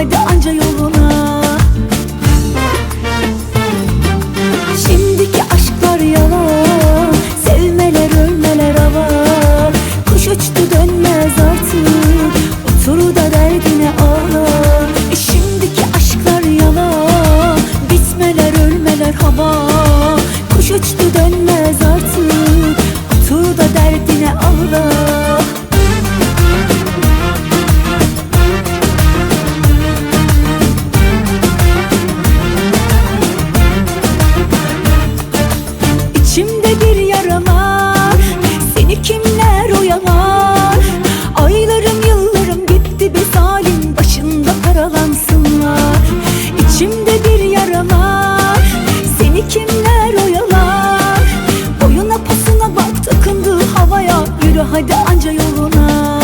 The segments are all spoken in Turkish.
Hadi anca yoluna yürü hadi anca yoluna.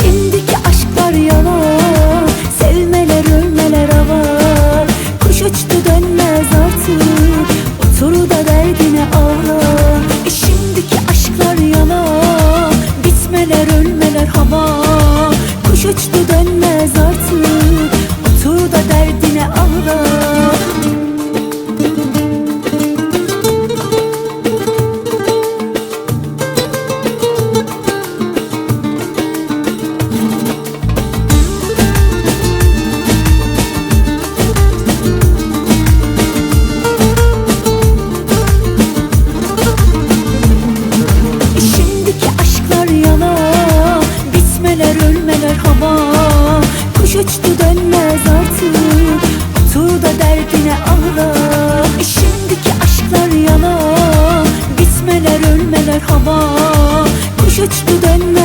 Şimdiki aşklar yalan Sevmeler ölmeler avar Kuş uçtu dönmez artık Otur da derdine ağla e Şimdiki aşklar yalan Bitmeler ölmeler hava. Kuş uçtu dönmez artık Otur da derdine ağla merhaba. Kuş uçtu dönme